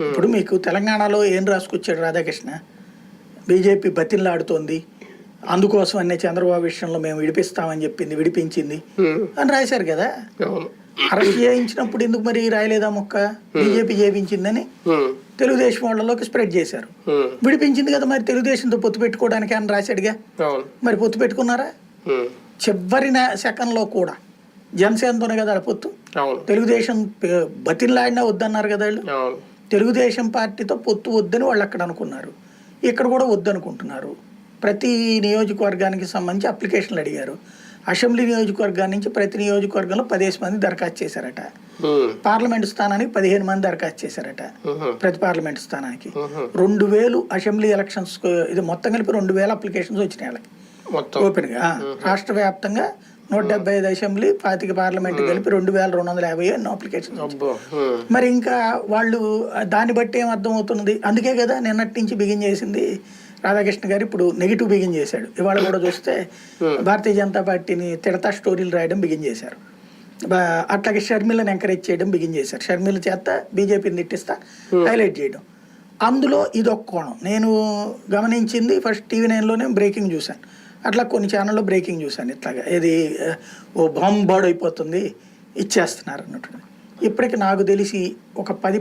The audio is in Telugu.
ఇప్పుడు మీకు తెలంగాణలో ఏం రాసుకొచ్చాడు రాధాకృష్ణ? బీజేపీ బతిల్లాడుతోంది అందుకోసం అనే చంద్రబాబు విషయంలో మేము విడిపిస్తామని చెప్పింది విడిపించింది అని రాశారు కదా? అరెస్ట్ చేయించినప్పుడు ఎందుకు మరి రాయలేదా మొక్క? బీజేపీ చేయించిందని తెలుగుదేశం వాళ్ళలోకి స్ప్రెడ్ చేశారు. విడిపించింది కదా మరి తెలుగుదేశంతో పొత్తు పెట్టుకోవడానికి అని రాశాడుగా? మరి పొత్తు పెట్టుకున్నారా? ఉమ్, చివరి నా సెకండ్లో కూడా జనసేనతోనే కదా పొత్తు? తెలుగుదేశం బతిల్లాడినా వద్దన్నారు కదా వాళ్ళు? తెలుగుదేశం పార్టీతో పొత్తు వద్దని వాళ్ళు అక్కడ అనుకున్నారు. ఇక్కడ కూడా వద్దనుకుంటున్నారు. ప్రతి నియోజకవర్గానికి సంబంధించి అప్లికేషన్లు అడిగారు. అసెంబ్లీ నియోజకవర్గాన్ని నుంచి ప్రతి నియోజకవర్గంలో పదిహేను మంది దరఖాస్తు చేశారట. పార్లమెంట్ స్థానానికి పదిహేను మంది దరఖాస్తు చేశారట. ప్రతి పార్లమెంట్ స్థానానికి. రెండు వేలు అసెంబ్లీ ఎలక్షన్స్ ఇది మొత్తం కలిపి రెండు వేల అప్లికేషన్స్ వచ్చినాయి వాళ్ళకి. ఓపెన్గా. రాష్ట్ర వ్యాప్తంగా నూట డెబ్బై ఐదు అసెంబ్లీ పాతిక పార్లమెంట్ కలిపి రెండు వేల రెండు వందల యాభై ఎన్నో అప్లికేషన్స్ ఉమ్, మరి ఇంకా వాళ్ళు దాన్ని బట్టి ఏం అర్థం అవుతున్నది అందుకే కదా నిన్నటి నుంచి బిగిన్ చేసింది రాధాకృష్ణ గారు ఇప్పుడు నెగిటివ్ బిగిన్ చేశాడు. ఇవాళ కూడా చూస్తే భారతీయ జనతా పార్టీని తిడతా స్టోరీలు రాయడం బిగిన్ చేశారు. అట్లాగే షర్మిలను ఎంకరేజ్ చేయడం బిగిన్ చేశారు. షర్మిల చేత బీజేపీని తిట్టిస్తా హైలైట్ చేయడం. అందులో ఇదొక కోణం. నేను గమనించింది ఫస్ట్ టీవీ నైన్లోనే బ్రేకింగ్ చూశాను. అట్లా కొన్ని ఛానల్లో బ్రేకింగ్ చూశాను ఇట్లాగా. ఏది ఓ ఓ బాంబాడు అయిపోతుంది ఇచ్చేస్తున్నారు అన్నట్టు. ఇప్పటికి నాకు తెలిసి ఒక పది